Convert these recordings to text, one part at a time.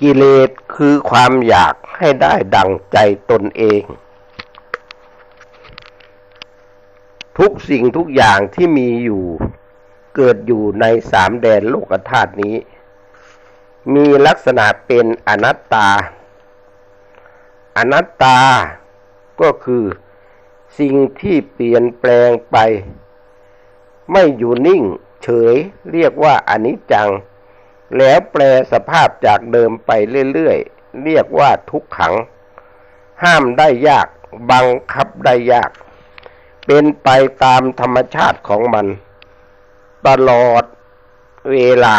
กิเลสคือความอยากให้ได้ดังใจตนเอง ทุกสิ่งทุกอย่างที่มีอยู่เกิดอยู่ในสามแดนโลกธาตุนี้ มีลักษณะเป็นอนัตตา อนัตตาก็คือสิ่งที่เปลี่ยนแปลงไป ไม่อยู่นิ่งเฉยเรียกว่าอนิจจัง แล้วแปลสภาพจากเดิมไปเรื่อยๆ เรียกว่าทุกขัง ห้ามได้ยาก บังคับได้ยาก เป็นไปตามธรรมชาติของมัน ตลอดเวลา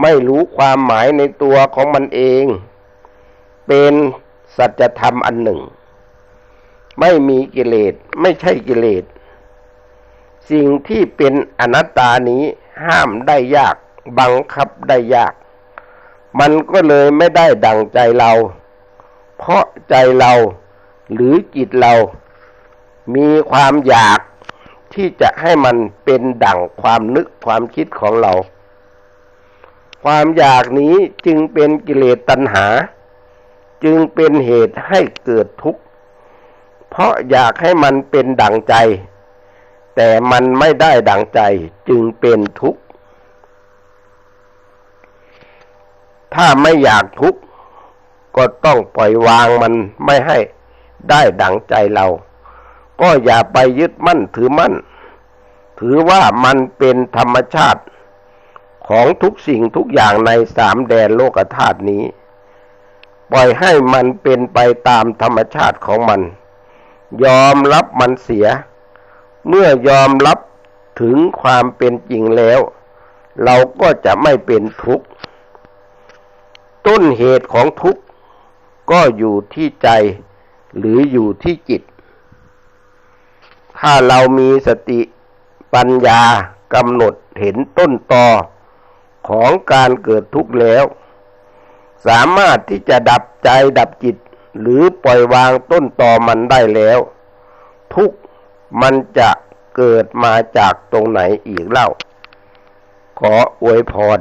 ไม่รู้ความหมายในตัวของมันเอง เป็นสัจธรรมอันหนึ่ง ไม่มีกิเลสไม่ใช่กิเลส สิ่งที่เป็นอนัตตานี้ห้ามได้ยาก บังคับได้ยาก มันก็เลยไม่ได้ดังใจเรา เพราะใจเราหรือจิตเรา มีความอยากที่จะให้มันเป็นดั่งความนึกความคิดของเรา ความอยากนี้จึงเป็นกิเลสตัณหา จึงเป็นเหตุให้เกิดทุกข์ เพราะอยากให้มันเป็นดั่งใจ แต่มันไม่ได้ดังใจจึงเป็นทุกข์ ถ้าไม่อยากทุกข์ก็ต้องปล่อยวางมันไม่ให้ได้ดังใจเรา ก็อย่าไปยึดมั่นถือมั่น ถือว่ามันเป็นธรรมชาติของทุกสิ่งทุกอย่างในสามแดนโลกธาตุนี้ ปล่อยให้มันเป็นไปตามธรรมชาติของมัน ยอมรับมันเสีย เมื่อยอมรับถึงความเป็นจริงแล้ว เราก็จะไม่เป็นทุกข์ ต้นเหตุของทุกข์ก็อยู่ที่ใจหรืออยู่ที่จิต ถ้าเรามีสติปัญญากำหนดเห็นต้นตอของการเกิดทุกข์แล้ว สามารถที่จะดับใจดับจิต หรือปล่อยวางต้นตอมันได้แล้ว ทุกมันจะเกิดมาจากตรงไหนอีกเล่า ขออวยพร